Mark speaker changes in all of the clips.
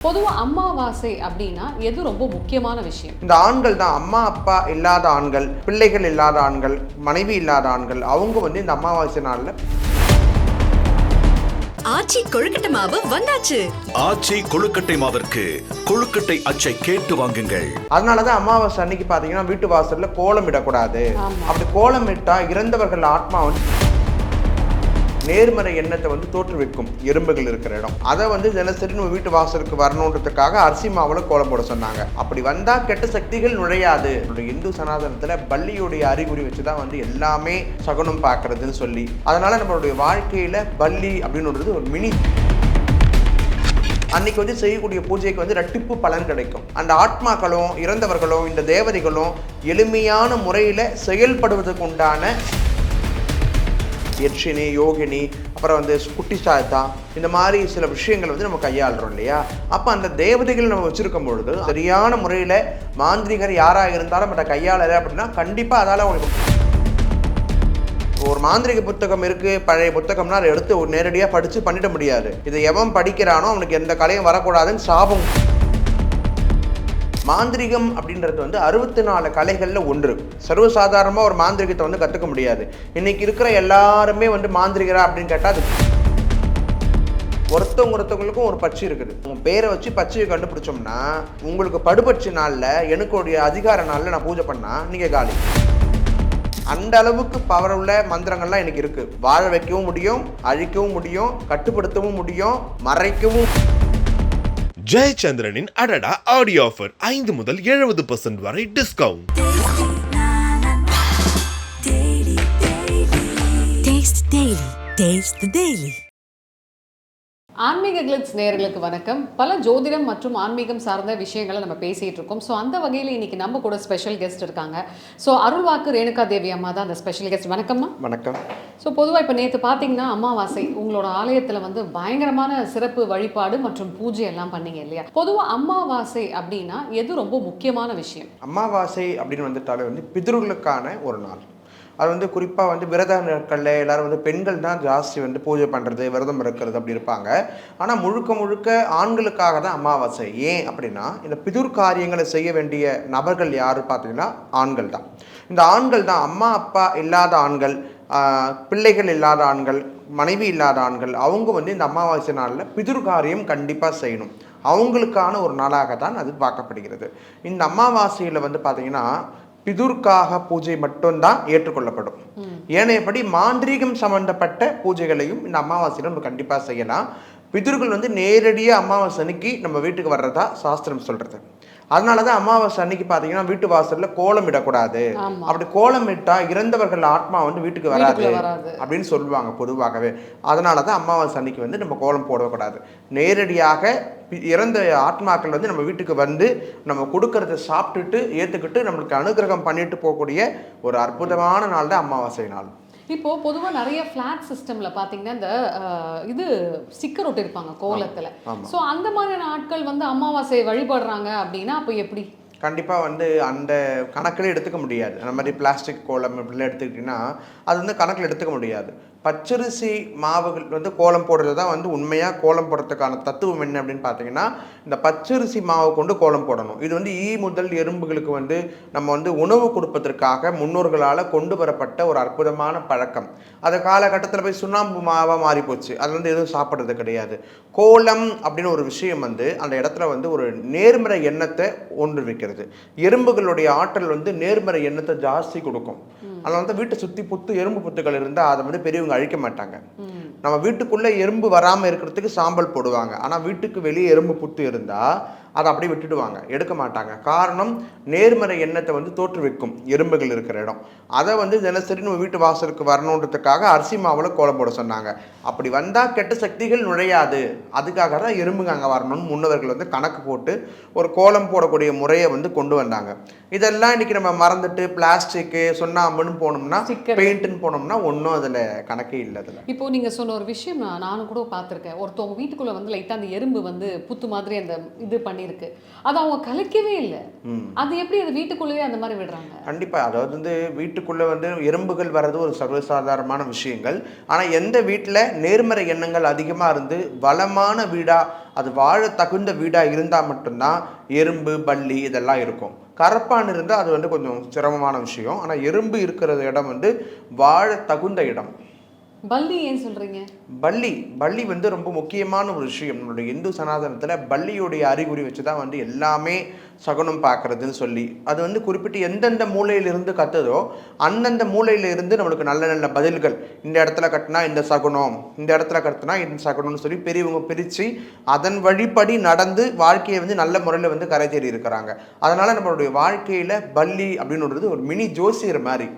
Speaker 1: பொதுவா அமாவாசை அப்படின்னா எது ரொம்ப முக்கியமான விஷயம்?
Speaker 2: இந்த ஆண்கள் தான் அம்மா அப்பா இல்லாத ஆண்கள் பிள்ளைகள் இல்லாத ஆண்கள் மனைவி இல்லாத ஆண்கள் அவங்க வந்து இந்த அமாவாசை நாளில்
Speaker 3: ஆச்சி கொழுக்கட்டை மாவு வந்தாச்சு.
Speaker 4: ஆச்சி கொழுக்கட்டை மாவிற்கு கொழுக்கட்டை அச்சை கேட்டு வாங்குங்கள்.
Speaker 2: அதனால தான் அமாவாசை அன்னைக்கு பார்த்தீங்கன்னா வீட்டு வாசல்ல கோலம் இடக்கூடாது. அப்படி கோலம் இட்டா இறந்தவர்கள் ஆத்மா வந்து நேர்மறை எண்ணத்தை வந்து தோற்றுவிக்கும் எறும்புகள் இருக்கிற இடம். அதை வந்து தினசரி நம்ம வீட்டு வாசலுக்கு வரணுன்றதுக்காக அரிசி மாவுல கோலம் போட சொன்னாங்க. அப்படி வந்தா கெட்ட சக்திகள் நுழையாது. இந்து சனாதனத்துல பள்ளியுடைய அறிகுறி வச்சு தான் வந்து எல்லாமே சகுனம் பார்க்கறதுன்னு சொல்லி. அதனால நம்மளுடைய வாழ்க்கையில பள்ளி அப்படின்றது ஒரு மினி. அன்னைக்கு வந்து செய்யக்கூடிய பூஜைக்கு வந்து ரெட்டிப்பு பலன் கிடைக்கும். அந்த ஆத்மாக்களும் இறந்தவர்களும் இந்த தேவதைகளும் எளிமையான முறையில் செயல்படுவதற்கு உண்டான யட்சினி யோகினி அப்புறம் வந்து குட்டி சாத்தா இந்த மாதிரி சில விஷயங்கள் வந்து நம்ம கையாளுறோம் இல்லையா? அப்போ அந்த தேவதைகள் நம்ம வச்சுருக்கும் பொழுது சரியான முறையில் மாந்திரிகர் யாராக இருந்தாலும் பட் கையாளலை அப்படின்னா கண்டிப்பாக அதால் உங்களுக்கு ஒரு மாந்திரிக புத்தகம் இருக்குது பழைய புத்தகம்னா அதை எடுத்து நேரடியாக படித்து பண்ணிட முடியாது. இதை எவன் படிக்கிறானோ அவனுக்கு எந்த கலையும் வரக்கூடாதுன்னு சாபம். மாந்திரிகம் அப்படின்றது வந்து அறுபத்தி நாலு கலைகளில் ஒன்று. சர்வசாதாரணமாக ஒரு மாந்திரிகத்தை வந்து கற்றுக்க முடியாது. இன்றைக்கி இருக்கிற எல்லாருமே வந்து மாந்திரிகரா அப்படின்னு கேட்டால் அது ஒருத்தவங்க ஒருத்தவங்களுக்கும் ஒரு பட்சி இருக்குது. உங்கள் பேரை வச்சு பச்சையை கண்டுபிடிச்சோம்னா உங்களுக்கு படுபட்சி நாளில் எனக்குடைய அதிகார நாளில் நான் பூஜை பண்ணால் நீங்கள் காலி. அந்த அளவுக்கு பவர் உள்ள மந்திரங்கள்லாம் எனக்கு இருக்குது வாழ வைக்கவும் முடியும் அழிக்கவும் முடியும் கட்டுப்படுத்தவும் முடியும் மறைக்கவும்
Speaker 5: ஜெயச்சந்திரனின் அடடா ஆடியோ ஆஃபர் ஐந்து முதல் எழுபது பர்சன்ட் வரை discount
Speaker 3: taste daily taste
Speaker 1: Aanmeega glitz நேயர்களுக்கு வணக்கம். பல ஜோதிடம் மற்றும் ஆன்மீகம் சார்ந்த விஷயங்களை நம்ம பேசிட்டு இருக்கோம். ஸோ அந்த வகையில் இன்னைக்கு நம்ம கூட ஸ்பெஷல் கெஸ்ட் இருக்காங்க. ஸோ அருள்வாக்கு ரேணுகா தேவி அம்மா தான் அந்த ஸ்பெஷல் கெஸ்ட் வணக்கம்மா.
Speaker 2: வணக்கம்.
Speaker 1: ஸோ பொதுவாக இப்போ நேற்று பார்த்தீங்கன்னா அமாவாசை உங்களோட ஆலயத்தில் வந்து பயங்கரமான சிறப்பு வழிபாடு மற்றும் பூஜை எல்லாம் பண்ணீங்க இல்லையா? பொதுவாக அமாவாசை அப்படின்னா எது ரொம்ப முக்கியமான விஷயம்?
Speaker 2: அமாவாசை அப்படின்னு வந்துட்டாலே வந்து பிதர்களுக்கான ஒரு நாள். அது வந்து குறிப்பாக வந்து விரத நாட்களில் எல்லாரும் வந்து பெண்கள் தான் ஜாஸ்தி வந்து பூஜை பண்ணுறது விரதம் இருக்கிறது அப்படி இருப்பாங்க. ஆனால் முழுக்க முழுக்க ஆண்களுக்காக தான் அமாவாசை. ஏன் அப்படின்னா இந்த பிதுர் காரியங்களை செய்ய வேண்டிய நபர்கள் யார் பார்த்தீங்கன்னா ஆண்கள் தான். இந்த ஆண்கள் தான் அம்மா அப்பா இல்லாத ஆண்கள் பிள்ளைகள் இல்லாத ஆண்கள் மனைவி இல்லாத ஆண்கள் அவங்க வந்து இந்த அமாவாசை நாளில் பிதுர் காரியம் கண்டிப்பாக செய்யணும். அவங்களுக்கான ஒரு நாளாக தான் அது பார்க்கப்படுகிறது. இந்த அமாவாசையில் வந்து பார்த்திங்கன்னா பிதுர்க்காக பூஜை மட்டும்தான் ஏற்றுக்கொள்ளப்படும். ஏனையபடி மாந்திரீகம் சம்பந்தப்பட்ட பூஜைகளையும் இந்த அமாவாசையில் நம்ம கண்டிப்பாக செய்யலாம். பிதுர்கள் வந்து நேரடியாக அமாவாசை அன்னைக்கு நம்ம வீட்டுக்கு வர்றதா சாஸ்திரம் சொல்கிறது அதனால தான் அமாவாசை அன்னைக்கு பார்த்தீங்கன்னா வீட்டு வாசலில் கோலம் இடக்கூடாது. அப்படி கோலம் இட்டா இறந்தவர்கள் ஆத்மா வந்து வீட்டுக்கு வராது. அப்படின்னு சொல்லுவாங்க பொதுவாகவே. அதனால தான் அமாவாசை அன்னைக்கு வந்து நம்ம கோலம் போடக்கூடாது. நேரடியாக இறந்த ஆத்மாக்கள் வந்து நம்ம வீட்டுக்கு வந்து நம்ம கொடுக்கறத சாப்பிட்டுட்டு ஏற்றுக்கிட்டு நம்மளுக்கு அனுகிரகம் பண்ணிட்டு போகக்கூடிய ஒரு அற்புதமான நாள் தான் அமாவாசை நாள்.
Speaker 1: இப்போ பொதுவாக நிறைய ஃப்ளாட் சிஸ்டம்ல பார்த்தீங்கன்னா இந்த இது ஸ்டிக்கர் ஒட்டிருப்பாங்க கோலத்துல. ஸோ அந்த மாதிரியான ஆட்கள் வந்து அமாவாசையை வழிபடுறாங்க அப்படின்னா அப்போ எப்படி?
Speaker 2: கண்டிப்பாக வந்து அந்த கணக்கில் எடுத்துக்க முடியாது. அந்த மாதிரி பிளாஸ்டிக் கோலம் இப்படிலாம் எடுத்துக்கிட்டிங்கன்னா அது வந்து கணக்கில் எடுத்துக்க முடியாது. பச்சரிசி மாவுகள் வந்து கோலம் போடுறது தான் வந்து உண்மையாக கோலம் போடுறதுக்கான தத்துவம் என்ன அப்படின்னு பார்த்தீங்கன்னா இந்த பச்சரிசி மாவை கொண்டு கோலம் போடணும். இது வந்து ஈ முதல் எறும்புகளுக்கு வந்து நம்ம வந்து உணவு கொடுப்பதற்காக முன்னோர்களால் கொண்டு வரப்பட்ட ஒரு அற்புதமான பழக்கம். அது காலகட்டத்தில் போய் சுண்ணாம்பு மாவாக மாறி போச்சு அது வந்து எதுவும் சாப்பிட்றது கிடையாது. கோலம் அப்படின்னு ஒரு விஷயம் வந்து அந்த இடத்துல வந்து ஒரு நேர்மறை எண்ணத்தை ஒன்று வைக்கிறது. எறும்புகளுடைய ஆற்றல் வந்து நேர்மறை எண்ணத்தை ஜாஸ்தி கொடுக்கும். அதனால வந்து வீட்டை சுற்றி புத்து எறும்பு புத்துகள் இருந்தால் அதை வந்து பெரியவங்க அழிக்க மாட்டாங்க. நம்ம வீட்டுக்குள்ளே எறும்பு வராமல் இருக்கிறதுக்கு சாம்பல் போடுவாங்க. ஆனால் வீட்டுக்கு வெளியே எறும்பு புத்து இருந்தால் அதை அப்படியே விட்டுடுவாங்க. எடுக்க மாட்டாங்க. காரணம் நேர்மறை எண்ணத்தை வந்து தோற்றுவிக்கும். எறும்புகள் இருக்கிற இடம். அதை வந்து தினசரி நம்ம வீட்டு வாசலுக்கு வரணுன்றதுக்காக அரிசி மாவுல கோலம் போட சொன்னாங்க. அப்படி வந்தால் கெட்ட சக்திகள் நுழையாது. அதுக்காக தான் எறும்புங்க அங்கே வரணும்னு முன்னவர்கள் வந்து கணக்கு போட்டு ஒரு கோலம் போடக்கூடிய முறையை வந்து கொண்டு வந்தாங்க. இதெல்லாம் இன்னைக்கு நம்ம மறந்துட்டு பிளாஸ்டிக்கு சுண்ணாம்புன்னு போனோம்னா. பெயிண்ட்னு போனோம்னா ஒன்றும் அதில் கணக்கே இல்லை அதில்.
Speaker 1: இப்போ நீங்க சொன்ன ஒரு விஷயம் நான் நானும் கூட பார்த்துருக்கேன். ஒருத்தவங்க வீட்டுக்குள்ள வந்து லைட்டா அந்த எறும்பு வந்து புத்து மாதிரி அந்த இது பண்ணி பண்ணியிருக்கு. அது அவங்க கலைக்கவே இல்லை. அது எப்படி அது வீட்டுக்குள்ளேயே அந்த மாதிரி விடுறாங்க?
Speaker 2: கண்டிப்பாக அதாவது வந்து வீட்டுக்குள்ளே வந்து எறும்புகள் வர்றது ஒரு சர்வசாதாரணமான விஷயங்கள். ஆனால் எந்த வீட்டில் நேர்மறை எண்ணங்கள் அதிகமாக இருந்து வளமான வீடாக அது வாழ தகுந்த வீடாக இருந்தால் மட்டும்தான் எறும்பு பல்லி இதெல்லாம் இருக்கும். கரப்பான் இருந்தால் அது வந்து கொஞ்சம் சிரமமான விஷயம். ஆனால் எறும்பு இருக்கிற இடம் வந்து வாழ தகுந்த இடம்.
Speaker 1: பல்லி ஏன் சொல்றீங்க?
Speaker 2: பள்ளி பள்ளி வந்து ரொம்ப முக்கியமான ஒரு விஷயம். நம்மளுடைய இந்து சனாதனத்தில் பள்ளியுடைய அறிகுறி வச்சு தான் வந்து எல்லாமே சகுனம் பார்க்கறதுன்னு சொல்லி. அது வந்து குறிப்பிட்டு எந்தெந்த மூலையிலிருந்து கத்துதோ அந்தந்த மூலையில இருந்து நம்மளுக்கு நல்ல நல்ல பதில்கள். இந்த இடத்துல கட்டினா இந்த சகுனம் இந்த இடத்துல கட்டினா இந்த சகுனம்னு சொல்லி பெரியவங்க பிரித்து அதன் வழிப்படி நடந்து வாழ்க்கையை வந்து நல்ல முறையில் வந்து கரை தேறி இருக்கிறாங்க. அதனால நம்மளுடைய வாழ்க்கையில் பள்ளி அப்படின்றது ஒரு மினி ஜோசியர் மாதிரி.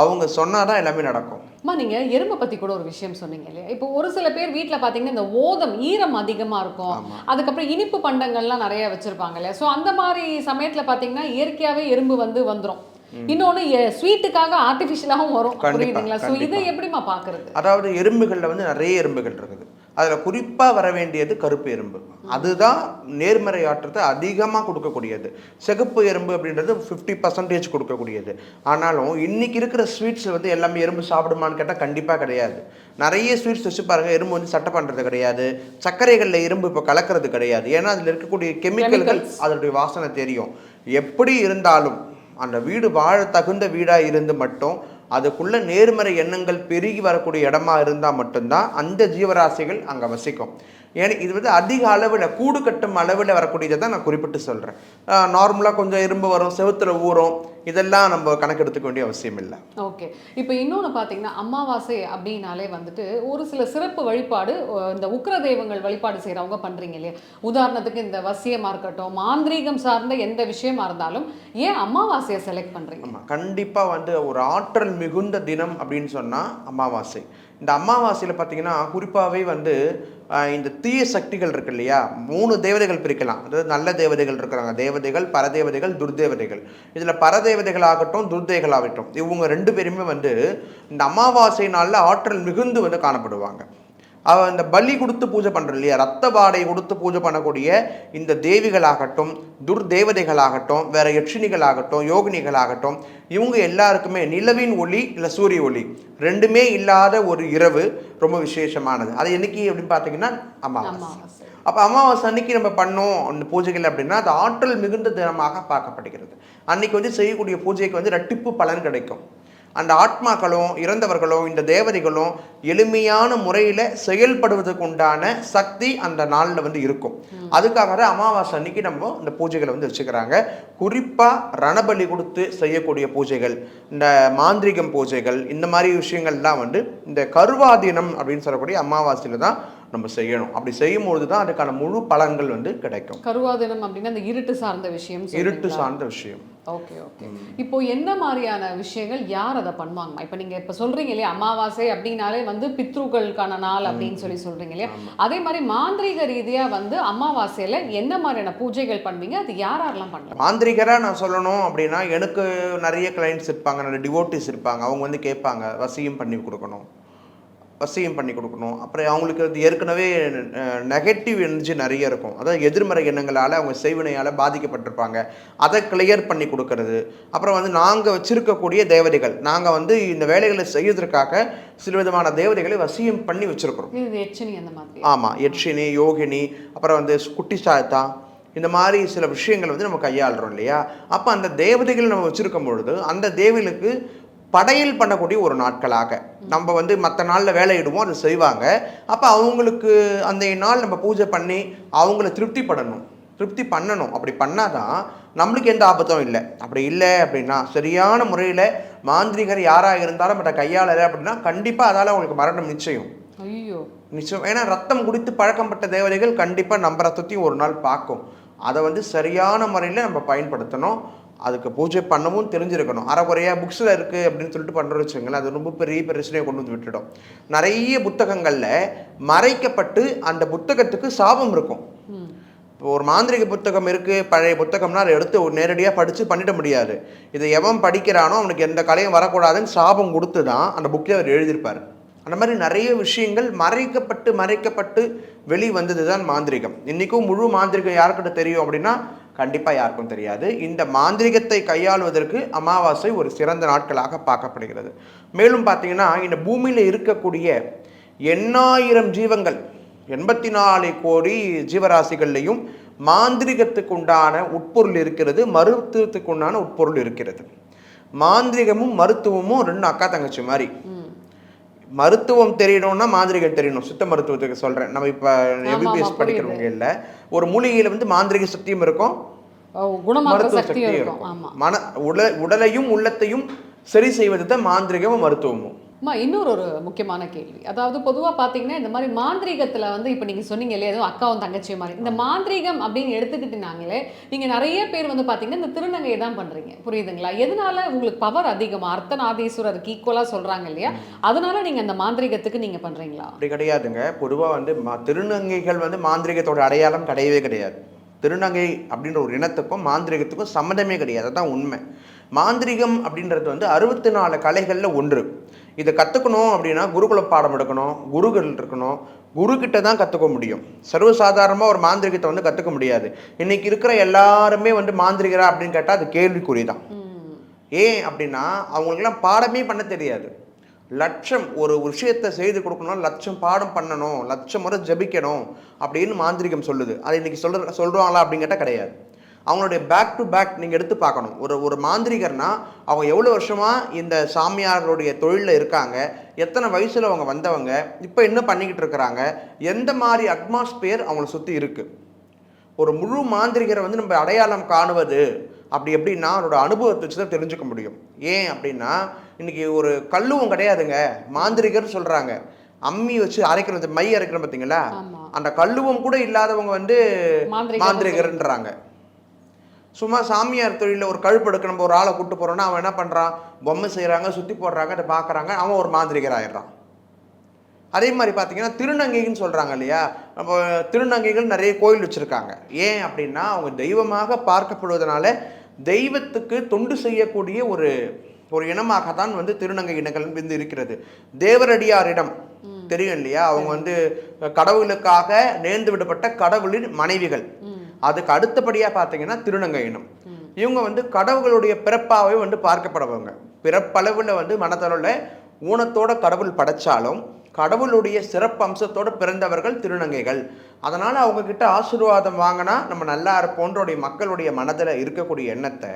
Speaker 2: அவங்க சொன்னாதான் எல்லாமே நடக்கும்.
Speaker 1: அம்மா நீங்க எறும்பை பத்தி கூட ஒரு விஷயம் சொன்னீங்க இல்லையா? இப்போ ஒரு சில பேர் வீட்ல பாத்தீங்கன்னா இந்த ஓதம் ஈரம் அதிகமா இருக்கும். அதுக்கப்புறம் இனிப்பு பண்டங்கள்லாம் நிறைய வச்சிருப்பாங்க இல்லையா? ஸோ அந்த மாதிரி சமயத்துல பாத்தீங்கன்னா இயற்கையாவே எறும்பு வந்து வந்துரும். இன்னொன்னு ஸ்வீட்டுக்காக ஆர்டிஃபிஷியலாகவும் வரும். புரியுதுங்களா? ஸோ இதை
Speaker 2: கண்டிப்பா.
Speaker 1: எப்படிம்மா பாக்குறது?
Speaker 2: அதாவது எறும்புகளில் வந்து நிறைய எறும்புகள் இருக்குது. அதில் குறிப்பாக வர வேண்டியது கருப்பு எறும்பு. அதுதான் நேர்மறை ஆற்றத்தை அதிகமாக கொடுக்கக்கூடியது. சிகப்பு எறும்பு அப்படின்றது ஃபிஃப்டி பர்சன்டேஜ் கொடுக்கக்கூடியது. ஆனாலும் இன்னைக்கு இருக்கிற ஸ்வீட்ஸ் வந்து எல்லாமே எறும்பு சாப்பிடுமான்னு கேட்டால் கண்டிப்பாக கிடையாது. நிறைய ஸ்வீட்ஸ் வச்சு பாருங்க எறும்பு வந்து சட்டை பண்ணுறது கிடையாது. சர்க்கரைகளில் எறும்பு இப்போ கலக்கிறது கிடையாது. ஏன்னா அதில் இருக்கக்கூடிய கெமிக்கல்கள். அதனுடைய வாசனை தெரியும். எப்படி இருந்தாலும் அந்த வீடு வாழ தகுந்த வீடாக இருந்து மட்டும் அதுக்குள்ள நேர்மறை எண்ணங்கள் பெருகி வரக்கூடிய இடமா இருந்தால் மட்டும்தான் அந்த ஜீவராசிகள் அங்கே வசிக்கும். ஏன்னா இது வந்து அதிக அளவில் கூடு கட்டும் அளவில் வரக்கூடியதை தான் நான் குறிப்பிட்டு சொல்கிறேன் நார்மலாக கொஞ்சம் இரும்பு வரும் செவத்தில் ஊறும். இதெல்லாம் நம்ம கணக்கெடுத்துக்க வேண்டிய அவசியம் இல்லை.
Speaker 1: ஓகே இப்போ இன்னொன்று பார்த்தீங்கன்னா அமாவாசை அப்படின்னாலே வந்துட்டு ஒரு சில சிறப்பு வழிபாடு இந்த உக்கிர தெய்வங்கள் வழிபாடு செய்கிறவங்க பண்ணுறீங்க இல்லையா? உதாரணத்துக்கு இந்த வசியமாக இருக்கட்டும் மாந்திரீகம் சார்ந்த எந்த விஷயமா இருந்தாலும் ஏன் அமாவாசையை செலக்ட் பண்ணுறீங்க
Speaker 2: ஆமாம் கண்டிப்பாக வந்து ஒரு ஆற்றல் மிகுந்த தினம் அப்படின்னு சொன்னால் அமாவாசை. இந்த அமாவாசையில் பார்த்தீங்கன்னா குறிப்பாகவே வந்து இந்த தீய சக்திகள் இருக்கு இல்லையா? மூணு தேவதைகள் பிரிக்கலாம். அதாவது நல்ல தேவதைகள் இருக்கிறாங்க. தேவதைகள் பரதேவதைகள் துர்தேவதைகள். இதில் பரதேவதைகள் ஆகட்டும் துர்தேகள் ஆகட்டும் இவங்க ரெண்டு பேருமே வந்து இந்த அமாவாசை நாளில் ஆற்றல் மிகுந்து வந்து காணப்படுவாங்க. அவ இந்த பலி கொடுத்து பூஜை பண்றோம் இல்லையா? ரத்த வாடை கொடுத்து பூஜை பண்ணக்கூடிய இந்த தேவிகளாகட்டும் துர்தேவதைகளாகட்டும் வேற யட்சினிகளாகட்டும் யோகினிகளாகட்டும் இவங்க எல்லாருக்குமே நிலவின் ஒளி இல்லை சூரிய ஒளி ரெண்டுமே இல்லாத ஒரு இரவு ரொம்ப விசேஷமானது. அது என்னைக்கு அப்படின்னு பார்த்தீங்கன்னா அமாவாசை.
Speaker 1: அமாவாசை.
Speaker 2: அப்போ அமாவாசை அன்னைக்கு நம்ம பண்ணோம் அந்த பூஜைகள் அப்படின்னா அது ஆற்றல் மிகுந்த தினமாக பார்க்கப்படுகிறது அன்னைக்கு வந்து செய்யக்கூடிய பூஜைக்கு வந்து ரெட்டிப்பு பலன் கிடைக்கும். அந்த ஆத்மாக்களும் இறந்தவர்களும் இந்த தேவதைகளும் எளிமையான முறையில் செயல்படுவதற்கு உண்டான சக்தி அந்த நாளில் வந்து இருக்கும். அதுக்காக தான் அமாவாசை அன்னைக்கு நம்ம இந்த பூஜைகளை வந்து வச்சுக்கிறாங்க. குறிப்பாக ரணபலி கொடுத்து செய்யக்கூடிய பூஜைகள் இந்த மாந்திரிகம் பூஜைகள் இந்த மாதிரி விஷயங்கள்லாம் வந்து இந்த கருவாதீனம் அப்படின்னு சொல்லக்கூடிய அமாவாசையில் தான் நம்ம செய்யணும். அப்படி செய்யும்பொழுது தான் அதுக்கான முழு பலன்கள் வந்து கிடைக்கும்.
Speaker 1: கருவாதினம் அப்படின்னா இந்த இருட்டு சார்ந்த விஷயம்
Speaker 2: இருட்டு சார்ந்த விஷயம்.
Speaker 1: Okay okay. இப்போ என்ன மாதிரியான விஷயங்கள் யார் அதை பண்ணுவாங்கம்மா இப்போ நீங்க இப்போ சொல்றீங்க இல்லையா அமாவாசை அப்படின்னாலே வந்து பித்ருக்களுக்கான நாள் அப்படின்னு சொல்லி சொல்றீங்க இல்லையா? அதே மாதிரி மாந்திரீக ரீதியா வந்து அமாவாசையில என்ன மாதிரியான பூஜைகள் பண்ணுவீங்க? அது யார் யாரெல்லாம் பண்ணலாம்
Speaker 2: மாந்திரிகராக நான் சொல்லணும் அப்படின்னா எனக்கு நிறைய கிளைண்ட்ஸ் இருப்பாங்க நிறைய டிவோட்டிஸ் இருப்பாங்க. அவங்க வந்து கேட்பாங்க வசியம் பண்ணி கொடுக்கணும். வசியம் பண்ணி கொடுக்கணும். அப்புறம் அவங்களுக்கு வந்து ஏற்கனவே நெகட்டிவ் எனர்ஜி நிறைய இருக்கும். அதாவது எதிர்மறை எண்ணங்களால் அவங்க செய்வினையால் பாதிக்கப்பட்டிருப்பாங்க. அதை கிளியர் பண்ணி கொடுக்கறது. அப்புறம் வந்து நாங்கள் வச்சிருக்கக்கூடிய தேவதைகள் நாங்கள் வந்து இந்த வேலைகளை செய்யறதுக்காக சில விதமான தேவதைகளை வசியம் பண்ணி வச்சிருக்கிறோம். ஆமாம் யட்சினி யோகினி அப்புறம் வந்து குட்டி சாத்தா இந்த மாதிரி சில விஷயங்கள் வந்து நம்ம கையாளுறோம் இல்லையா? அப்போ அந்த தேவதைகள் நம்ம வச்சுருக்கும் பொழுது அந்த தேவிகளுக்கு படையல் பண்ணக்கூடிய ஒரு நாட்களாக. நம்ம வந்து மற்ற நாளில் வேலையிடுவோம் அதை செய்வாங்க. அப்போ அவங்களுக்கு அந்த நாள் நம்ம பூஜை பண்ணி அவங்கள திருப்திப்படணும். திருப்தி பண்ணணும். அப்படி பண்ணாதான் நம்மளுக்கு எந்த ஆபத்தும் இல்லை. அப்படி இல்லை அப்படின்னா சரியான முறையில் மாந்திரிகர் யாராக இருந்தாலும் பட் கையாளலை அப்படின்னா கண்டிப்பாக அதால் அவங்களுக்கு மரணம் நிச்சயம்.
Speaker 1: ஐயோ.
Speaker 2: நிச்சயம். ஏன்னா ரத்தம் குடித்து பழக்கப்பட்ட தேவதைகள் கண்டிப்பாக நம்ம ரத்தத்தையும் ஒரு நாள் பார்க்கும். அதை வந்து சரியான முறையில் நம்ம பயன்படுத்தணும். அதுக்கு பூஜை பண்ணவும் தெரிஞ்சிருக்கணும். அறகுறையாக புக்ஸில் இருக்குது அப்படின்னு சொல்லிட்டு பண்ணுறோம் வச்சுக்கோங்களேன் அது ரொம்ப பெரிய பிரச்சனையை கொண்டு வந்து விட்டுடும். நிறைய புத்தகங்களில் மறைக்கப்பட்டு அந்த புத்தகத்துக்கு சாபம் இருக்கும். இப்போ ஒரு மாந்திரிக புத்தகம் இருக்குது பழைய புத்தகம்னா அதை எடுத்து நேரடியாக படித்து பண்ணிட முடியாது. இதை எவன் படிக்கிறானோ அவனுக்கு எந்த கலையும் வரக்கூடாதுன்னு சாபம் கொடுத்து தான் அந்த புக்கில் அவர் எழுதியிருப்பார். அந்த மாதிரி நிறைய விஷயங்கள் மறைக்கப்பட்டு மறைக்கப்பட்டு வெளி வந்தது தான் மாந்திரிகம். இன்றைக்கும் முழு மாந்திரிகம் யாருக்கிட்ட தெரியும் அப்படின்னா கண்டிப்பாக யாருக்கும் தெரியாது. இந்த மாந்திரிகத்தை கையாளுவதற்கு அமாவாசை ஒரு சிறந்த நாட்களாக பார்க்கப்படுகிறது. மேலும் பார்த்தீங்கன்னா இந்த பூமியில் இருக்கக்கூடிய எண்ணாயிரம் ஜீவங்கள் எண்பத்தி நாலு கோடி ஜீவராசிகள்லையும் மாந்திரிகத்துக்கு உண்டான உட்பொருள் இருக்கிறது மருத்துவத்துக்கு உண்டான உட்பொருள் இருக்கிறது. மாந்திரிகமும் மருத்துவமும் ரெண்டு அக்கா தங்கச்சி மாதிரி. மருத்துவம் தெரியணும்னா மாந்திரிகம் தெரியணும். சித்த மருத்துவத்துக்கு சொல்றேன். நம்ம இப்ப எபிபிஎஸ். படிக்கிறவங்க இல்ல. ஒரு மூலிகையில வந்து மாந்திரிக சக்தியும் இருக்கும். மருத்துவ
Speaker 1: சக்தியும் இருக்கும்.
Speaker 2: மன உட உடலையும் உள்ளத்தையும் சரி செய்வது தான் மாந்திரிகமும் மருத்துவமும்.
Speaker 1: அம்மா இன்னொரு ஒரு முக்கியமான கேள்வி. அதாவது பொதுவா பாத்தீங்கன்னா இந்த மாதிரி மாந்திரீகத்துல வந்து இப்ப நீங்க சொன்னீங்க இல்லையா ஏதோ அக்காவும் தங்கச்சியும் மாதிரி. இந்த மாந்திரீகம் அப்படின்னு எடுத்துக்கிட்டீங்கனாங்களே நீங்க நிறைய பேர் வந்து பாத்தீங்கன்னா இந்த திருநங்கையை தான் பண்றீங்க. புரியுதுங்களா? எதனால உங்களுக்கு பவர் அதிகமா? அர்த்தநாதீஸ்வரருக்கு ஈக்குவலா சொல்றாங்க இல்லையா? அதனால நீங்க அந்த மாந்திரீகத்துக்கு நீங்க பண்றீங்களா?
Speaker 2: அப்படி கிடையாதுங்க. பொதுவா வந்து திருநங்கைகள் வந்து மாந்திரிகத்தோட அடையாளம் கிடையவே கிடையாது. திருநங்கை அப்படின்ற ஒரு இனத்துக்கும் மாந்திரிகத்துக்கும் சம்மந்தமே கிடையாது. அதுதான் உண்மை. மாந்திரிகம் அப்படின்றது வந்து அறுபத்தி நாலு கலைகளில் ஒன்று. இதை கற்றுக்கணும் அப்படின்னா குருகுல பாடம் எடுக்கணும் குருகள் இருக்கணும். குரு கிட்ட தான் கற்றுக்க முடியும். சர்வசாதாரணமாக ஒரு மாந்திரிகத்தை வந்து கற்றுக்க முடியாது. இன்னைக்கு இருக்கிற எல்லாருமே வந்து மாந்திரிகரா அப்படின்னு கேட்டால் அது கேள்விக்குறி தான் ஏன் அப்படின்னா அவங்களுக்குலாம் பாடமே பண்ண தெரியாது. லட்சம் ஒரு விஷயத்தை செய்து கொடுக்கணும் லட்சம் பாடம் பண்ணணும் லட்சம் முறை ஜெபிக்கணும் அப்படின்னு மாந்திரிகம் சொல்லுது. அது இன்னைக்கு சொல்ற சொல்கிறாங்களா அப்படின்னு கேட்டால் கிடையாது. அவங்களுடைய பேக் டு பேக் நீங்கள் எடுத்து பார்க்கணும். ஒரு ஒரு மாந்திரிகர்னா அவங்க எவ்வளோ வருஷமாக இந்த சாமியாருடைய தொழிலில் இருக்காங்க எத்தனை வயசில் அவங்க வந்தவங்க இப்போ என்ன பண்ணிக்கிட்டு இருக்கிறாங்க எந்த மாதிரி அட்மாஸ்பியர் அவங்கள சுற்றி இருக்குது ஒரு முழு மாந்திரிகரை வந்து நம்ம அடையாளம் காணுவது அப்படி எப்படின்னா அவரோட அனுபவத்தை வச்சு தான் தெரிஞ்சுக்க முடியும். ஏன் அப்படின்னா இன்னைக்கு ஒரு கல்லுவும் கிடையாதுங்க. மாந்திரிகர் சொல்றாங்க. அம்மி வச்சு அரைக்கிறது மை அரைக்கிறோம் பார்த்தீங்களா. அந்த கல்லுவம் கூட இல்லாதவங்க வந்து மாந்திரிகர்ன்றாங்க. சும்மா சாமியார் தொழிலில் ஒரு கழுப்பு எடுக்க நம்ம ஒரு ஆளை கூட்டு போறோம்னா அவன் என்ன பண்றான்? பொம்மை செய்றாங்க சுத்தி போடுறாங்க அதை பார்க்கறாங்க அவன் ஒரு மாந்திரிகர் ஆயிடுறான். அதே மாதிரி பார்த்தீங்கன்னா திருநங்கைன்னு சொல்கிறாங்க இல்லையா? நம்ம திருநங்கைகள் நிறைய கோயில் வச்சுருக்காங்க. ஏன் அப்படின்னா அவங்க தெய்வமாக பார்க்கப்படுவதனால தெய்வத்துக்கு தொண்டு செய்யக்கூடிய ஒரு ஒரு இனமாக தான் வந்து திருநங்கை இனங்கள் வந்து இருக்கிறது. தேவரடியாரிடம் தெரியும் இல்லையா? அவங்க வந்து கடவுளுக்காக நேர்ந்து விடப்பட்ட கடவுளின் மனைவிகள். அதுக்கு அடுத்தபடியாக பார்த்தீங்கன்னா திருநங்கை இனம். இவங்க வந்து கடவுளுடைய பிறப்பாகவே வந்து பார்க்கப்படுவாங்க. பிறப்பளவில் வந்து மனதளவில் ஊனத்தோட கடவுள் படைச்சாலும் கடவுளுடைய சிறப்பு அம்சத்தோடு பிறந்தவர்கள் திருநங்கைகள். அதனால் அவங்க கிட்ட ஆசீர்வாதம் வாங்கினா நம்ம நல்லா இருப்போன்றோடைய மக்களுடைய மனதில் இருக்கக்கூடிய எண்ணத்தை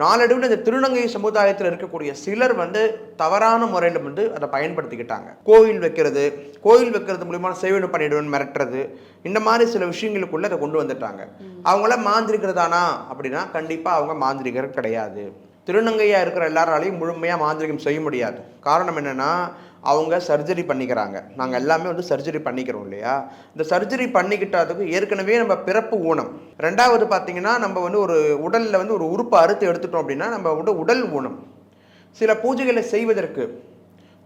Speaker 2: நாளடைவில் இந்த திருநங்கை சமுதாயத்தில் இருக்கக்கூடிய சிலர் வந்து தவறான முறையில் வந்து அதை பயன்படுத்திக்கிட்டாங்க. கோயில் வைக்கிறது கோயில் வைக்கிறது மூலியமா சேவனை பண்ணிடுவேன் மிரட்டுறது இந்த மாதிரி சில விஷயங்களுக்குள்ள அதை கொண்டு வந்துட்டாங்க. அவங்கள மாந்திரிக்கிறதானா அப்படின்னா கண்டிப்பாக அவங்க மாந்திரிகர் கிடையாது. திருநங்கையாக இருக்கிற எல்லாராலையும் முழுமையாக மாந்திரிகம் செய்ய முடியாது. காரணம் என்னென்னா அவங்க சர்ஜரி பண்ணிக்கிறாங்க. நாங்கள் எல்லாமே வந்து சர்ஜரி பண்ணிக்கிறோம் இல்லையா? இந்த சர்ஜரி பண்ணிக்கிட்டதுக்கு ஏற்கனவே நம்ம பிறப்பு ஊனம். ரெண்டாவது பார்த்தீங்கன்னா நம்ம வந்து ஒரு உடலில் வந்து ஒரு உறுப்பை அறுத்து எடுத்துட்டோம் அப்படின்னா நம்ம வந்து உடல் ஊனம். சில பூஜைகளை செய்வதற்கு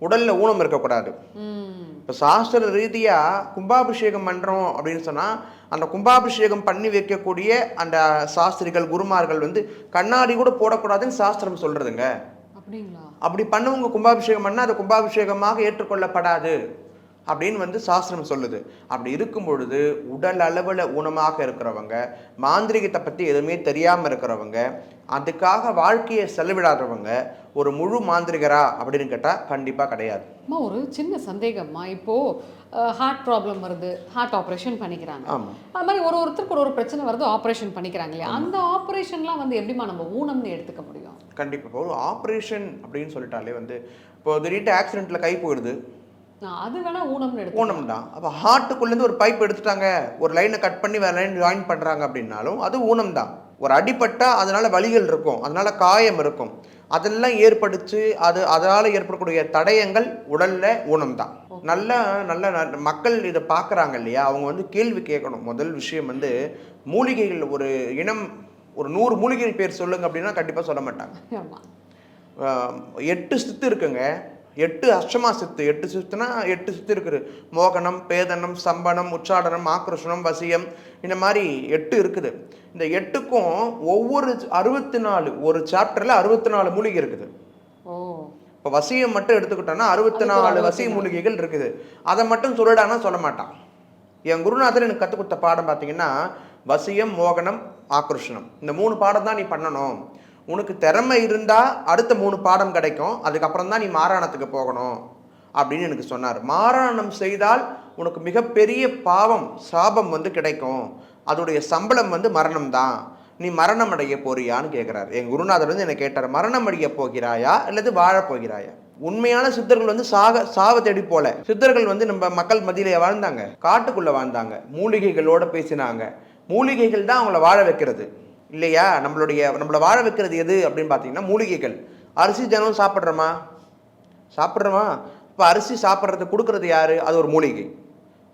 Speaker 2: உடலில் ஊனம் இருக்கக்கூடாது. இப்போ சாஸ்திர ரீதியாக கும்பாபிஷேகம் பண்ணுறோம் அப்படின்னு சொன்னால் அந்த கும்பாபிஷேகம் பண்ணி வைக்கக்கூடிய அந்த சாஸ்திரிகள் குருமார்கள் வந்து கண்ணாடி கூட போடக்கூடாதுன்னு சாஸ்திரம் சொல்கிறதுங்க
Speaker 1: அப்படிங்களா?
Speaker 2: அப்படி பண்ணவங்க கும்பாபிஷேகம் பண்ணால் அது கும்பாபிஷேகமாக ஏற்றுக்கொள்ளப்படாது. அப்படின்னு வந்து சாஸ்திரம் சொல்லுது. அப்படி இருக்கும் பொழுது உடல் அளவில் ஊனமாக இருக்கிறவங்க மாந்திரிகத்தை பற்றி எதுவுமே தெரியாமல் இருக்கிறவங்க அதுக்காக வாழ்க்கையை செலவிடாதவங்க ஒரு முழு மாந்திரிகரா அப்படின்னு கேட்டால் கண்டிப்பாக கிடையாது.
Speaker 1: அம்மா ஒரு சின்ன சந்தேகம்மா இப்போ ஹார்ட் ப்ராப்ளம் வருது ஹார்ட் ஆப்ரேஷன் பண்ணிக்கிறாங்க. அது மாதிரி ஒரு ஒருத்தருக்கு ஒரு ஒரு பிரச்சனை வருது ஆப்ரேஷன் பண்ணிக்கிறாங்க இல்லையா? அந்த ஆப்ரேஷன்லாம் வந்து எப்படிம்மா நம்ம ஊனம்னு எடுத்துக்க முடியும்?
Speaker 2: கண்டிப்பாக ஒரு ஆப்ரேஷன் அப்படின்னு சொல்லிட்டாலே வந்து இப்போ திடீர்னு ஆக்சிடெண்ட்டில் கை போயிடுது.
Speaker 1: அது வேணா ஊனம்னு எடுத்து
Speaker 2: ஊனம் தான் அப்போ ஹார்ட்டுக்குள்ளேருந்து ஒரு பைப் எடுத்துட்டாங்க. ஒரு லைனை கட் பண்ணி வேற லைன் ஜாயின் பண்ணுறாங்க அப்படின்னாலும் அது ஊனம் தான் ஒரு அடிபட்டா அதனால வலிகள் இருக்கும். அதனால காயம் இருக்கும். அதெல்லாம் ஏற்படுச்சு அது அதனால் ஏற்படக்கூடிய தடயங்கள் உடல்ல ஊனம் தான் நல்ல நல்ல மக்கள் இதை பார்க்குறாங்க இல்லையா? அவங்க வந்து கேள்வி கேட்கணும். முதல் விஷயம் வந்து மூலிகைகள் ஒரு இனம் ஒரு நூறு மூலிகைகள் பேர் சொல்லுங்க அப்படின்னா கண்டிப்பாக சொல்ல மாட்டாங்க. எட்டு சித்து இருக்குங்க. எட்டு அஷ்டமா சித்து எட்டு சித்துனா எட்டு சித்து இருக்குது. மோகனம் பேதனம் சம்பனம் உச்சாடனம் ஆக்ரோஷனம் வசியம் இந்த மாதிரி எட்டு இருக்குது. இந்த எட்டுக்கும் ஒவ்வொரு அறுபத்தி நாலு ஒரு சாப்டரில் அறுபத்தி நாலு மூலிகை இருக்குது. இப்போ வசியம் மட்டும் எடுத்துக்கிட்டோம்னா அறுபத்தி நாலு வசிய. மூலிகைகள். இருக்குது. அதை மட்டும் சொல்லடான்னா சொல்ல மாட்டான். என் குருநாதர் எனக்கு கற்றுக் கொடுத்த பாடம் பார்த்தீங்கன்னா வசியம் மோகனம் ஆக்ரோஷனம். இந்த மூணு பாடம் தான் நீ பண்ணணும். உனக்கு திறமை இருந்தால் அடுத்த மூணு பாடம் கிடைக்கும். அதுக்கப்புறம் தான் நீ மாராணத்துக்கு போகணும். அப்படின்னு எனக்கு சொன்னார். மாராணம் செய்தால் உனக்கு மிகப்பெரிய பாவம் சாபம் வந்து கிடைக்கும். அதோடைய சம்பளம் வந்து மரணம் தான் நீ மரணம் அடைய போறியான்னு கேட்குறாரு என் குருநாதர் வந்து என்னை கேட்டார் மரணம் அடைய போகிறாயா அல்லது வாழப் போகிறாயா? உண்மையான சித்தர்கள் வந்து சாக சாவ தேடி போல. சித்தர்கள் வந்து நம்ம மக்கள் மத்தியிலே வாழ்ந்தாங்க. காட்டுக்குள்ளே வாழ்ந்தாங்க. மூலிகைகளோடு பேசினாங்க. மூலிகைகள் தான் அவங்கள வாழ வைக்கிறது. இல்லையா? நம்மளுடைய நம்மளை வாழ வைக்கிறது எது அப்படின்னு பார்த்தீங்கன்னா மூலிகைகள். அரிசி தினம் சாப்பிட்றோமா? சாப்பிட்றோமா? இப்போ அரிசி சாப்பிட்றது கொடுக்கறது யார்? அது ஒரு மூலிகை.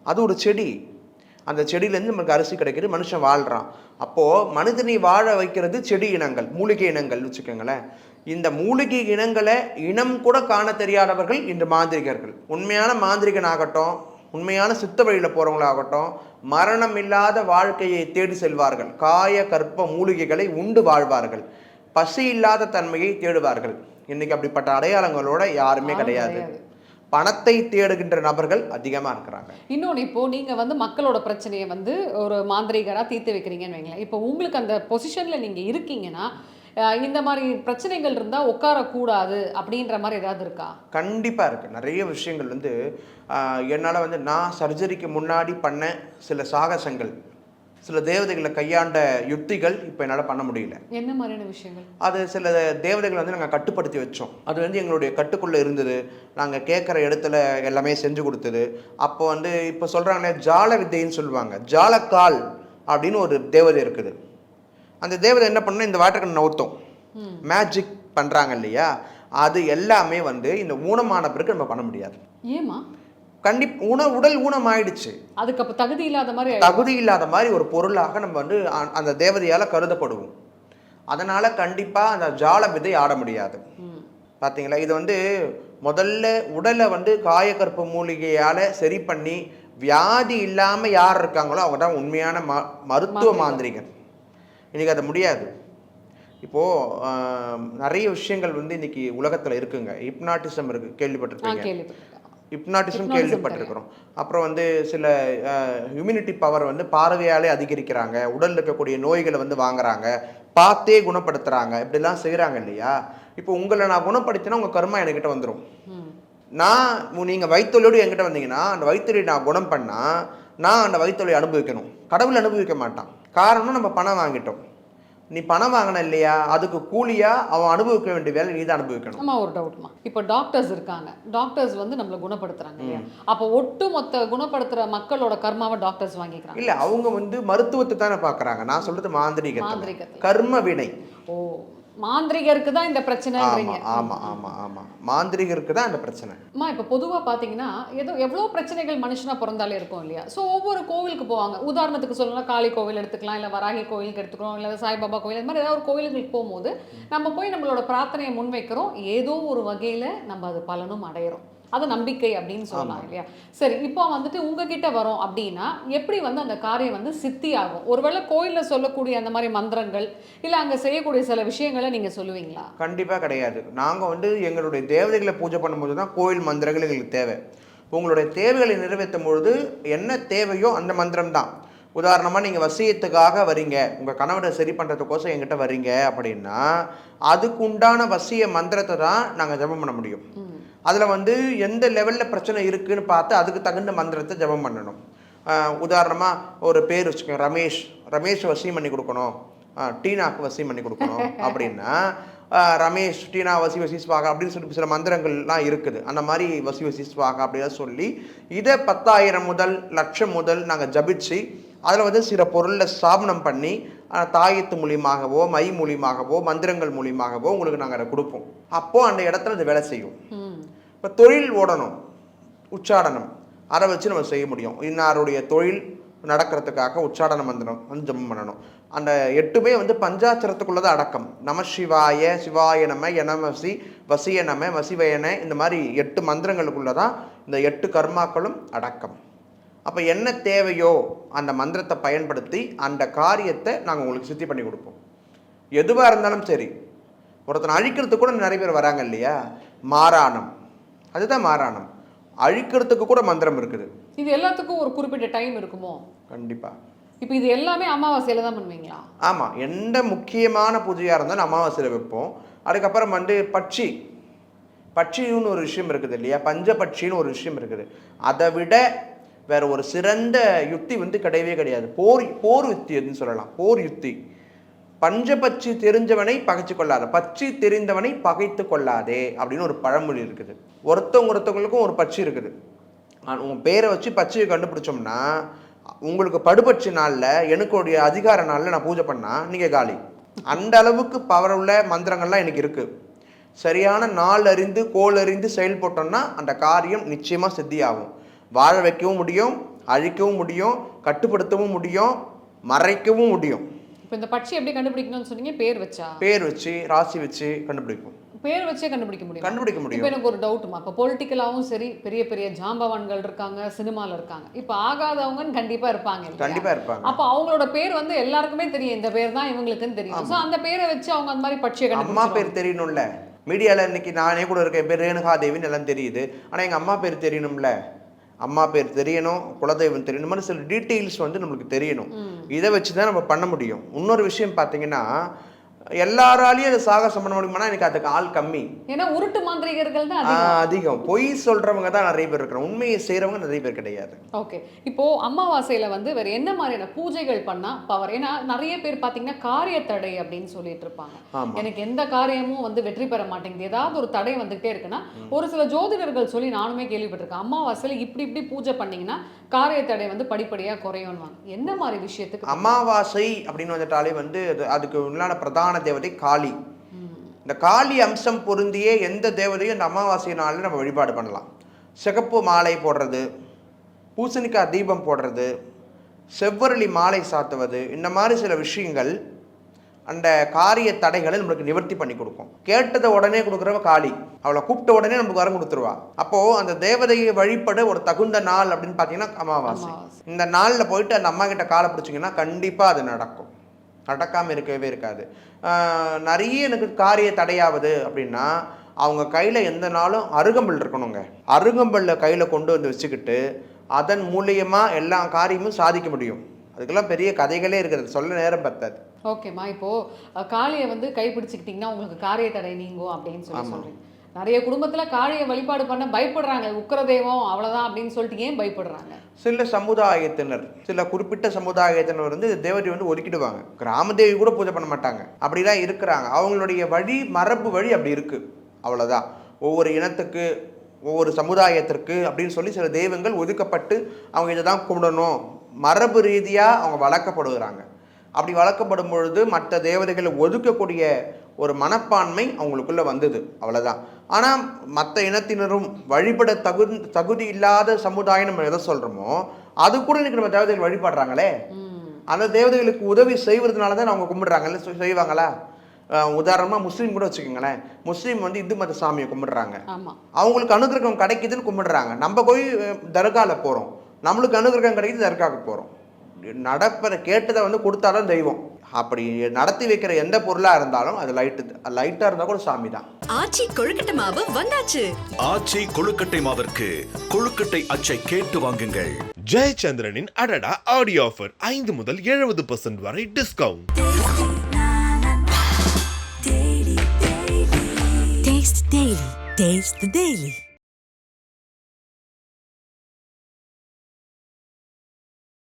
Speaker 2: அது ஒரு செடி. அந்த செடியிலேருந்து நமக்கு அரிசி கிடைக்கிது மனுஷன் வாழ்கிறான் அப்போது மனிதனை வாழ வைக்கிறது செடி இனங்கள் மூலிகை இனங்கள் வச்சுக்கோங்களேன். இந்த மூலிகை இனங்களை இனம் கூட காண தெரியாதவர்கள் இன்று மாந்திரிகர்கள். உண்மையான மாந்திரிகன் ஆகட்டும் உண்மையான சித்த வழியில் போகிறவங்களாகட்டும் மரணம் இல்லாத வாழ்க்கையை தேடி செல்வார்கள். காய கற்ப மூலிகைகளை உண்டு வாழ்வார்கள். பசி இல்லாத தன்மையை தேடுவார்கள். இன்னைக்கு அப்படிப்பட்ட அடையாளங்களோட யாருமே கிடையாது. பணத்தை தேடுகின்ற நபர்கள் அதிகமாக இருக்கிறாங்க.
Speaker 1: இன்னொன்று இப்போ நீங்க வந்து மக்களோட பிரச்சனையை வந்து ஒரு மாந்திரிகரா தீர்த்து வைக்கிறீங்கன்னு வைங்களேன். இப்போ உங்களுக்கு அந்த பொசிஷன்ல நீங்க இருக்கீங்கன்னா இந்த மாதிரி பிரச்சனைகள் இருந்தா உட்காரக்கூடாது அப்படின்ற மாதிரி ஏதாவது இருக்கா?
Speaker 2: கண்டிப்பாக இருக்குது நிறைய விஷயங்கள் வந்து என்னால் வந்து நான் சர்ஜரிக்கு முன்னாடி பண்ண சில சாகசங்கள் சில தேவதைகளை கையாண்ட யுக்திகள் இப்போ என்னால் பண்ண முடியல.
Speaker 1: என்ன மாதிரியான விஷயங்கள்?
Speaker 2: அது சில தேவதைகளை வந்து நாங்கள் கட்டுப்படுத்தி வச்சோம். அது வந்து எங்களுடைய கட்டுக்குள்ளே இருந்தது. நாங்கள் கேட்குற இடத்துல எல்லாமே செஞ்சு கொடுத்தது. அப்போ வந்து இப்போ சொல்கிறாங்களே ஜால வித்தைன்னு சொல்லுவாங்க. ஜாலக்கால் அப்படின்னு ஒரு தேவதை இருக்குது. அந்த தேவதை என்ன பண்ணா இந்த வாட்டர் நவுத்தோம் மேஜிக் பண்ணுறாங்க இல்லையா? அது எல்லாமே வந்து இந்த ஊனமான பிறகு நம்ம பண்ண முடியாது.
Speaker 1: ஏமா
Speaker 2: கண்டிப் உண உடல் ஊனம் ஆயிடுச்சு
Speaker 1: அதுக்கு அப்போ தகுதி இல்லாத மாதிரி.
Speaker 2: தகுதி இல்லாத மாதிரி ஒரு பொருளாக நம்ம வந்து அந்த தேவதையால் கருதப்படுவோம். அதனால் கண்டிப்பாக அந்த ஜால விதை ஆட முடியாது. பார்த்தீங்களா இது வந்து முதல்ல உடலை வந்து காயக்கற்ப மூலிகையால் சரி பண்ணி வியாதி இல்லாமல் யார் இருக்காங்களோ அவங்க தான் உண்மையான ம மருத்துவ மாந்திரிகன் இன்னைக்கு அது முடியாது. இப்போது நிறைய விஷயங்கள் வந்து இன்னைக்கு உலகத்தில் இருக்குங்க. ஹிப்னாட்டிசம் இருக்கு
Speaker 1: ஆ
Speaker 2: கேள்விப்பட்டிருப்பீங்க
Speaker 1: கேள்விப்பட்டிருக்கேன்
Speaker 2: ஹிப்னாட்டிசம் கேள்விப்பட்டிருக்கிறோம். அப்புறம் வந்து சில இம்யூனிட்டி பவர் வந்து பார்வையாலே அதிகரிக்கிறாங்க. உடல்ல இருக்கக்கூடிய நோய்களை வந்து வாங்குறாங்க. பார்த்தே குணப்படுத்துறாங்க. இப்படிலாம் செய்கிறாங்க இல்லையா? இப்போ உங்களை நான் குணப்படுத்தினா உங்கள் கர்மா என்கிட்ட வந்துடும். நான் உ- நீங்க வயிற்றுலையோடு என்கிட்ட வந்தீங்கன்னா அந்த வயிற்றுலை நான் குணம் பண்ணா நான் அந்த வயிற்றுலை அனுபவிக்கணும். கடவுள் அனுபவிக்க மாட்டான். காரணம் நம்ம பணம் வாங்கிட்டோம். நீ பணம் வாங்கின இல்லையா? அதுக்கு கூலியா அவன் அனுபவிக்க வேண்டிய வேலை நீ தான் அனுபவிக்கணும்.
Speaker 1: அம்மா ஒரு டவுட்மா இப்போ டாக்டர்ஸ் இருக்காங்க. டாக்டர்ஸ் வந்து நம்மளை குணப்படுத்துறாங்க இல்லையா? அப்போ ஒட்டு மொத்த குணப்படுத்துற மக்களோட கர்மாவை டாக்டர்ஸ் வாங்கிக்கிறாங்க.
Speaker 2: இல்ல அவங்க வந்து மருத்துவத்தை தானே பார்க்கறாங்க நான் சொல்றது மாந்திரிகத்தை
Speaker 1: மாந்திரீகத்தை.
Speaker 2: கர்ம வினை.
Speaker 1: ஓ. மாந்திரிகருக்கு தான் இந்த பிரச்சனைன்றீங்க.
Speaker 2: ஆமா ஆமா ஆமா மாந்திரிகருக்கு தான் அந்த பிரச்சனை.
Speaker 1: அம்மா இப்போ பொதுவாக பார்த்தீங்கன்னா ஏதோ எவ்வளோ பிரச்சனைகள் மனுஷனாக பிறந்தாலே இருக்கும் இல்லையா? ஸோ ஒவ்வொரு கோவிலுக்கு போவாங்க. உதாரணத்துக்கு சொல்லணும்னா காளி கோவில் எடுத்துக்கலாம் இல்லை வராகி கோவிலுக்கு எடுத்துக்கிறோம் இல்லை சாய்பாபா கோவில் இந்த மாதிரி ஏதாவது ஒரு கோவிலுக்கு போகும்போது நம்ம போய் நம்மளோட பிரார்த்தனையை முன்வைக்கிறோம். ஏதோ ஒரு வகையில் நம்ம அது பலனும் அடையிறோம். அது நம்பிக்கை அப்படின்னு சொல்லலாம் இல்லையா? சரி இப்போ வந்துட்டு உங்ககிட்ட வரோம் அப்படின்னா எப்படி வந்து அந்த காரியம் வந்து சித்தி ஆகும் ஒருவேளை கோயிலில் சொல்லக்கூடிய அந்த மாதிரி மந்திரங்கள் இல்லை அங்கே செய்யக்கூடிய சில விஷயங்களை நீங்கள் சொல்லுவீங்களா?
Speaker 2: கண்டிப்பா கிடையாது. நாங்க வந்து எங்களுடைய தேவதைகளை பூஜை பண்ணும்போது தான் கோயில் மந்திரங்கள் எங்களுக்கு தேவை. உங்களுடைய தேவைகளை நிறைவேற்றும் பொழுது என்ன தேவையோ அந்த மந்திரம் தான். உதாரணமாக நீங்கள் வசியத்துக்காக வரீங்க. உங்கள் கணவரை சரி பண்ணுறதுக்கோசம் எங்கிட்ட வரீங்க அப்படின்னா அதுக்கு உண்டான வசிய மந்திரத்தை தான் நாங்கள் ஜெபம் பண்ண முடியும். அதில் வந்து எந்த லெவலில் பிரச்சனை இருக்குதுன்னு பார்த்து அதுக்கு தகுந்த மந்திரத்தை ஜெபம் பண்ணணும். உதாரணமாக ஒரு பேர் வச்சுக்கோங்க ரமேஷ். ரமேஷ் வசியம் பண்ணி கொடுக்கணும். டீனாக்கு வசியம் பண்ணி கொடுக்கணும் அப்படின்னா ரமேஷ் டீனா வசி வசி ஸ்வாகா அப்படின்னு சொல்லி சில மந்திரங்கள்லாம் இருக்குது. அந்த மாதிரி வசி வசி ஸ்வாகா அப்படின்னு சொல்லி இதை பத்தாயிரம் முதல் லட்சம் முதல் நாங்கள் ஜபிச்சு அதில் வந்து சில பொருளில் ஸ்தாபனம் பண்ணி தாயத்து மூலியமாகவோ மை மூலியமாகவோ மந்திரங்கள் மூலியமாகவோ உங்களுக்கு நாங்கள் அதை கொடுப்போம். அப்போது அந்த இடத்துல அது வேலை செய்யும். இப்போ தொழில் ஓடணும் உச்சாடனம். அதை வச்சு நம்ம செய்ய முடியும். இன்னாருடைய தொழில் நடக்கிறதுக்காக உச்சாடன மந்திரம் வந்து ஜெபம் பண்ணணும். அந்த எட்டுமே வந்து பஞ்சாச்சரத்துக்குள்ளே தான் அடக்கம். நம சிவாய சிவாய நம எனமசி வசிய நம வசிவயன இந்த மாதிரி எட்டு மந்திரங்களுக்குள்ளே தான் இந்த எட்டு கர்மாக்களும் அடக்கம். அப்போ என்ன தேவையோ அந்த மந்திரத்தை பயன்படுத்தி அந்த காரியத்தை நாங்கள் உங்களுக்கு சித்தி பண்ணி கொடுப்போம். எதுவாக இருந்தாலும் சரி. ஒருத்தனை அழிக்கிறதுக்கு கூட நிறைய பேர் வராங்க இல்லையா? மாராணம் அதுதான் மாராணம் அழிக்கிறதுக்கு கூட மந்திரம் இருக்குது.
Speaker 1: இது எல்லாத்துக்கும் ஒரு குறிப்பிட்ட டைம் இருக்குமோ?
Speaker 2: கண்டிப்பாக
Speaker 1: இப்போ இது எல்லாமே அமாவாசையில தான் பண்ணுவீங்களா?
Speaker 2: ஆமாம் எந்த முக்கியமான பூஜையாக இருந்தாலும் அமாவாசையில் வைப்போம். அதுக்கப்புறம் வந்து பட்சி. பட்சின்னு ஒரு விஷயம் இருக்குது இல்லையா? பஞ்சபட்சின்னு ஒரு விஷயம் இருக்குது. அதை விட வேற ஒரு சிறந்த யுக்தி வந்து கிடையவே கிடையாது. போர் போர் யுக்தின்னு சொல்லலாம். போர் யுக்தி பஞ்சபட்சி தெரிஞ்சவனை பகைச்சு கொள்ளாத பச்சி தெரிந்தவனை பகைத்து கொள்ளாதே அப்படின்னு ஒரு பழமொழி இருக்குது. ஒருத்தவங்க ஒருத்தவங்களுக்கும் ஒரு பச்சி இருக்குது. உங்கள் பேரை வச்சு பச்சியை கண்டுபிடிச்சோம்னா உங்களுக்கு படுபட்சி நாளில் எனக்குடைய அதிகார நாளில் நான் பூஜை பண்ணால் நீங்கள் காலி. அந்த அளவுக்கு பவர் உள்ள மந்திரங்கள்லாம் எனக்கு இருக்குது சரியான நாள் அறிந்து கோல் அறிந்து செயல்பட்டோம்னா அந்த காரியம் நிச்சயமாக சித்தியாகும். வாழ வைக்கவும் முடியும் அழிக்கவும் முடியும் கட்டுப்படுத்தவும் முடியும் மறைக்கவும் முடியும்.
Speaker 1: இப்போ இந்த பட்சி எப்படி கண்டுபிடிக்கணும்னு சொன்னீங்க? பேர் வச்சா?
Speaker 2: பேர் வச்சு ராசி வச்சு கண்டுபிடிக்கும்
Speaker 1: பேர் வச்சே கண்டுபிடிக்க முடியும்?
Speaker 2: கண்டுபிடிக்க
Speaker 1: இப்போ
Speaker 2: முடியும்
Speaker 1: எனக்கு ஒரு டவுட்டுமா இப்போ பொலிட்டிக்கலாவும் சரி பெரிய பெரிய ஜாம்பவான்கள் இருக்காங்க சினிமால இருக்காங்க. இப்போ ஆகாதவங்கன்னு கண்டிப்பா இருப்பாங்க இல்லையா?
Speaker 2: கண்டிப்பா இருப்பாங்க.
Speaker 1: அப்போ அவங்களோட பேர் வந்து எல்லாருக்குமே தெரியும். இந்த பேர் தான் இவங்களுக்குன்னு தெரியும். ஸோ அந்த பேரை வச்சு அவங்க அந்த மாதிரி பட்சியை
Speaker 2: அம்மா பேர் தெரியணும்ல. மீடியாவில் இன்னைக்கு நானே கூட இருக்கேன். என் பேர் ரேணுகா தேவின்னு எல்லாம் தெரியுது. ஆனால் எங்கள் அம்மா பேர் தெரியணும்ல. அம்மா பேர் தெரியணும் குலதெய்வம் தெரியணும். மாதிரி சில டீட்டெயில்ஸ் வந்து நம்மளுக்கு தெரியணும். இதை வச்சு தான் நம்ம பண்ண முடியும். இன்னொரு விஷயம் பார்த்தீங்கன்னா எல்லாராலையும் அதை சாகசம் பண்ண முடியுமானா எனக்கு அதுக்கு ஆள் கம்மி.
Speaker 1: ஏன்னா உருட்டு மாந்திரிகர்கள் தான் அதிகம்.
Speaker 2: பொய் சொல்றவங்க தான் நிறைய பேர் இருக்கிறோம் உண்மையை செய்கிறவங்க நிறைய பேர் கிடையாது.
Speaker 1: ஓகே. இப்போ அமாவாசையில வந்து வேற என்ன மாதிரியான பூஜைகள் பண்ணா பவர் ஏன்னா நிறைய பேர் பாத்தீங்கன்னா காரிய தடை அப்படின்னு சொல்லிட்டு இருப்பாங்க. எனக்கு எந்த காரியமும் வந்து வெற்றி பெற மாட்டேங்குது. ஏதாவது ஒரு தடை வந்துகிட்டே இருக்குன்னா ஒரு சில ஜோதிடர்கள் சொல்லி நானுமே கேள்விப்பட்டிருக்கேன். அமாவாசையில இப்படி இப்படி பூஜை பண்ணீங்கன்னா காரிய தடை வந்து படிப்படியா குறையும்வாங்க என்ன மாதிரி விஷயத்துக்கு?
Speaker 2: அமாவாசை அப்படின்னு வந்துட்டாலே வந்து அது- அதுக்கு உண்டான பிரதான தேவதை காளி. இந்த காளி அம்சம் பொருந்திய எந்த தேவதையும் இந்த அமாவாசை நாளில் நம்ம வழிபாடு பண்ணலாம். சிகப்பு மாலை போடுறது பூசணிக்காய் தீபம் போடுறது செவ்வரளி மாலை சாத்துவது இந்த மாதிரி சில விஷயங்கள் அந்த காரிய தடைகளை நம்மளுக்கு நிவர்த்தி பண்ணி கொடுக்கும். கேட்டதை உடனே கொடுக்குறவ காளி. அவளை கூப்பிட்ட உடனே நமக்கு வரம் கொடுத்துருவா. அப்போ அந்த தேவதையை வழிபட ஒரு தகுந்த நாள் அப்படின்னு பார்த்தீங்கன்னா அமாவாசை.
Speaker 1: அமாவாசை.
Speaker 2: இந்த நாளில் போயிட்டு அந்த அம்மா கிட்ட காலை பிடிச்சிங்கன்னா கண்டிப்பாக அது நடக்கும். நடக்காமல் இருக்கவே இருக்காது. நிறைய எனக்கு காரிய தடையாவது அப்படின்னா அவங்க கையில் எந்த நாளும் அருகம்புல் இருக்கணுங்க. அருகம்புல்ல கையில் கொண்டு வந்து வச்சுக்கிட்டு அதன் மூலியமா எல்லா காரியமும் சாதிக்க முடியும். அதுக்கெல்லாம் பெரிய கதைகளே இருக்குது சொல்ல நேரம் பத்தாது.
Speaker 1: ஓகேம்மா. இப்போ அஹ், காளியை வந்து கைப்பிடிச்சுக்கிட்டீங்கன்னா உங்களுக்கு காரிய தடை நீங்கும் அப்படின்னு சொல்லி
Speaker 2: ஆமா.
Speaker 1: நிறைய குடும்பத்தில் காளியை வழிபாடு பண்ண பயப்படுறாங்க. உக்கர தெய்வம் அவ்வளோதான் அப்படின்னு சொல்லிட்டு ஏன் பயப்படுறாங்க?
Speaker 2: சில சமுதாயத்தினர் சில குறிப்பிட்ட சமுதாயத்தினர் வந்து தேவதை வந்து ஒதுக்கிடுவாங்க. கிராம தேவி கூட பூஜை பண்ண மாட்டாங்க. அப்படிலாம் இருக்கிறாங்க. அவங்களுடைய வழி மரபு வழி அப்படி இருக்கு. அவ்வளோதான் ஒவ்வொரு இனத்துக்கு ஒவ்வொரு சமுதாயத்திற்கு அப்படின்னு சொல்லி சில தெய்வங்கள் ஒதுக்கப்பட்டு அவங்க இதை தான் கும்பிடணும். மரபு ரீதியாக அவங்க வளர்க்கப்படுகிறாங்க. அப்படி வளர்க்கப்படும் பொழுது மற்ற தேவதைகளை ஒதுக்கக்கூடிய ஒரு மனப்பான்மை அவங்களுக்குள்ள வந்தது அவ்வளவுதான். ஆனால் மற்ற இனத்தினரும் வழிபட தகு தகுதி இல்லாத சமுதாயம் நம்ம எதை சொல்கிறோமோ அது கூட இன்னைக்கு நம்ம தேவதைகள் வழிபடுறாங்களே? அந்த தேவதைகளுக்கு உதவி செய்வதனால தான் அவங்க கும்பிடுறாங்கல்ல செய்- செய்வாங்களா? அஹ் உதாரணமா முஸ்லீம் கூட வச்சுக்கோங்களேன். முஸ்லீம் வந்து இந்து மத சாமியை கும்பிடுறாங்க. அவங்களுக்கு அனுகிரகம் கிடைக்குதுன்னு கும்பிடுறாங்க. நம்ம போய் அஹ், தர்கால போகிறோம் நம்மளுக்கு அனுகிரகம் கிடைக்குது தர்காவுக்கு போகிறோம் நடப்பற கேட்டதை வந்து கொடுத்தாலும் தெய்வம். அப்படி நடத்தி வைக்கிற எந்த பொருளாக இருந்தாலும் அது லைட்டு லைட்டாக இருந்தால் கூட சாமி தான்.
Speaker 3: ஆச்சி கொழுக்கட்டை மாவு வந்தாச்சு.
Speaker 4: ஆச்சி கொழுக்கட்டை மாவிற்கு கொழுக்கட்டை அச்சை கேட்டு வாங்குங்கள்.
Speaker 5: ஜெயச்சந்திரனின் அடடா ஆடியோ ஆஃபர் ஐந்து முதல் எழுபது பர்சன்ட் வரை டிஸ்கவுண்ட்
Speaker 3: the Daily.